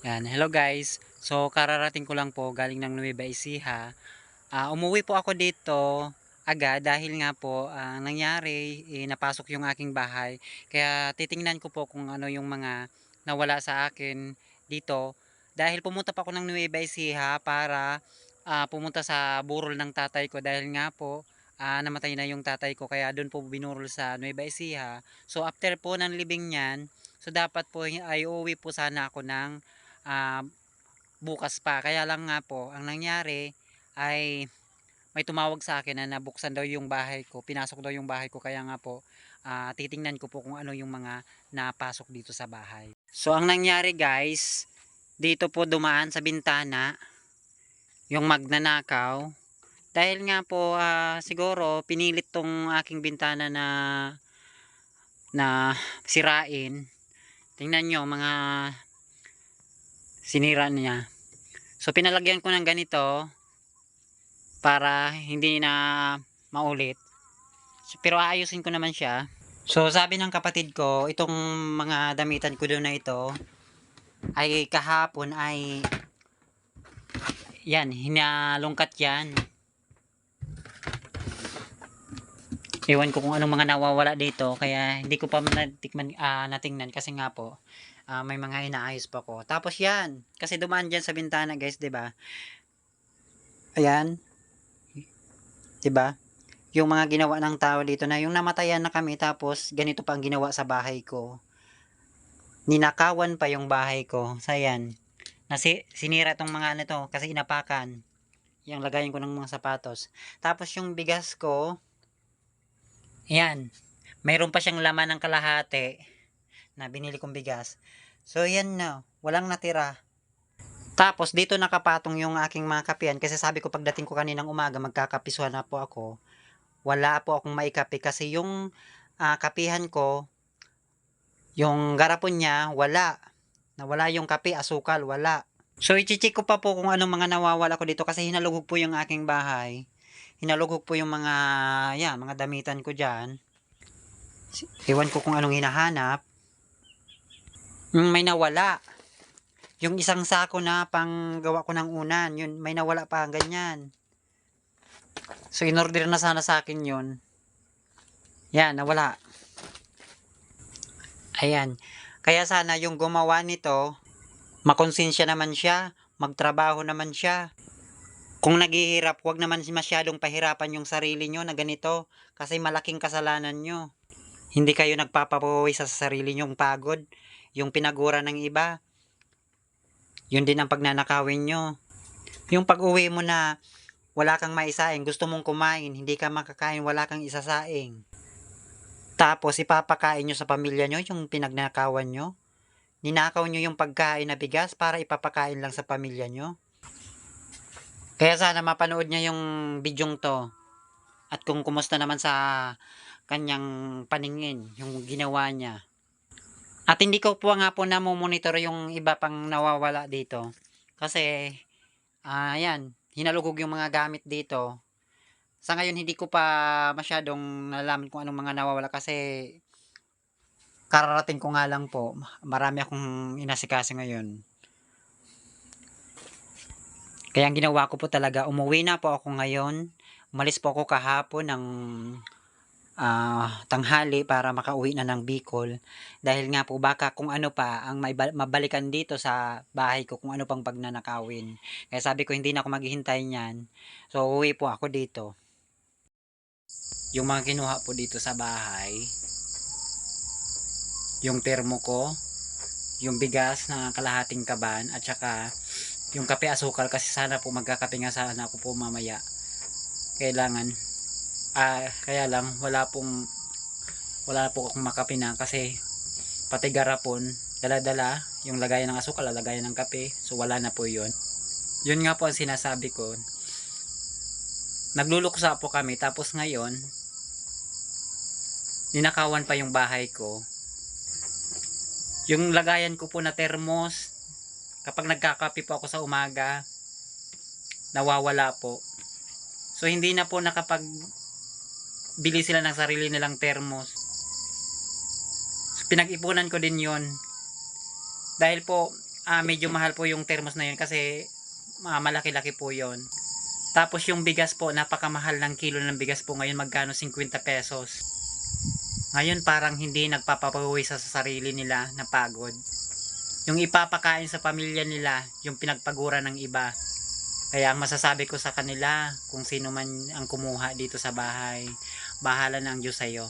Yan, hello guys. So kararating ko lang po galing ng Nueva Ecija. Ah, umuwi po ako dito agad dahil nga po ang nangyari eh, napasok yung aking bahay. Kaya titingnan ko po kung ano yung mga nawala sa akin dito. Dahil pumunta pa ako ng Nueva Ecija para ah, pumunta sa burol ng tatay ko dahil nga po ah, namatay na yung tatay ko kaya doon po binurol sa Nueva Ecija. So after po ng libing niyan, so dapat po ay uuwi po sana ako ng ah, bukas pa. Kaya lang nga po, ang nangyari ay may tumawag sa akin na nabuksan daw yung bahay ko, pinasok daw yung bahay ko. Kaya nga po, ah, titingnan ko po kung ano yung mga napasok dito sa bahay. So, ang nangyari guys, dito po dumaan sa bintana yung magnanakaw. Dahil nga po, ah, siguro, pinilit tong aking bintana na na sirain. Tingnan nyo, mga sinira niya. So pinalagyan ko ng ganito para hindi na maulit. Pero aayusin ko naman siya. So sabi ng kapatid ko, itong mga damitan ko doon na ito ay kahapon ay yan, hinalungkat yan. Ewan ko kung anong mga nawawala dito kaya hindi ko pa natikman, ah, natingnan kasi nga po ah, may mga inaayos pa ko. Tapos yan, kasi dumaan dyan sa bintana guys, 'di ba? Ayan. 'Di ba? Yung mga ginawa ng tao dito na yung namatayan na kami tapos ganito pa ang ginawa sa bahay ko. Ninakawan pa yung bahay ko. Sa yan. Nasi, sinira tong mga ano to kasi inapakan. Yung lagayin ko ng mga sapatos. Tapos yung bigas ko, yan. Mayroon pa siyang laman ng kalahati na binili kong bigas. So, yan na. Walang natira. Tapos, dito nakapatong yung aking mga kapian. Kasi sabi ko pagdating ko kaninang umaga, magkakapisuhan na po ako. Wala po akong maikapi. Kasi yung ah, kapihan ko, yung garapon niya, wala. Nawala yung kape, asukal, wala. So, ichichik ko pa po kung anong mga nawawala ko dito. Kasi hinalugog po yung aking bahay. Hinalugog po yung mga, yan, mga damitan ko dyan. Iwan ko kung anong hinahanap. Mm, may nawala. Yung isang sako na pang gawa ko ng unan, yun, may nawala pa, ganyan. So, in-order na sana sa akin yun. Yan, nawala. Ayan. Kaya sana yung gumawa nito, makonsensya naman siya, magtrabaho naman siya. Kung naghihirap, huwag naman masyadong pahirapan yung sarili nyo na ganito kasi malaking kasalanan nyo. Hindi kayo nagpapapawi sa sarili nyong pagod yung pinagura ng iba. Yun din ang pagnanakawin nyo. Yung pag-uwi mo na wala kang maisaing, gusto mong kumain, hindi ka makakain, wala kang isasaing. Tapos ipapakain nyo sa pamilya nyo yung pinagnakawan nyo. Ninakaw nyo yung pagkain na bigas para ipapakain lang sa pamilya nyo. Kaya sana mapanood niya yung bidyong to. At kung kumusta naman sa kanyang paningin, yung ginawa niya. At hindi ko po nga po namomonitor yung iba pang nawawala dito. Kasi, ayan, hinalugog yung mga gamit dito. Sa ngayon, hindi ko pa masyadong nalaman kung anong mga nawawala kasi kararating ko nga lang po. Marami akong inasikasi ngayon. Kaya ang ginawa ko po talaga, umuwi na po ako ngayon. Umalis po ako kahapon ng ah, tanghali para makauwi na ng Bicol. Dahil nga po baka kung ano pa ang mabalikan dito sa bahay ko kung ano pang pagnanakawin. Kaya sabi ko hindi na ako maghihintay niyan. So uwi po ako dito. Yung mga kinuha po dito sa bahay. Yung termo ko. Yung bigas na kalahating kaban. At saka yung kape asukal. Kasi sana po magkakape nga sana ako po mamaya. Kailangan. Ah, kaya lang wala pong wala po akong makape na. Kasi pati garapon dala-dala. Yung lagayan ng asukal lagayan ng kape. So wala na po yun. Yun nga po ang sinasabi ko. Nagluluksa po kami. Tapos ngayon ninakawan pa yung bahay ko. Yung lagayan ko po na termos kapag nagkakape po ako sa umaga nawawala po so hindi na po nakapag bili sila ng sarili nilang termos. So, pinag-ipunan ko din yon Dahil po, ah, medyo mahal po yung thermos na yun kasi ah, malaki-laki po yon. Tapos yung bigas po, napakamahal ng kilo ng bigas po ngayon magkano 50 pesos. Ngayon parang hindi nagpapapawi sa sarili nila na pagod. Yung ipapakain sa pamilya nila, yung pinagpagura ng iba. Kaya ang masasabi ko sa kanila, kung sino man ang kumuha dito sa bahay, bahala na ang Diyos sa'yo.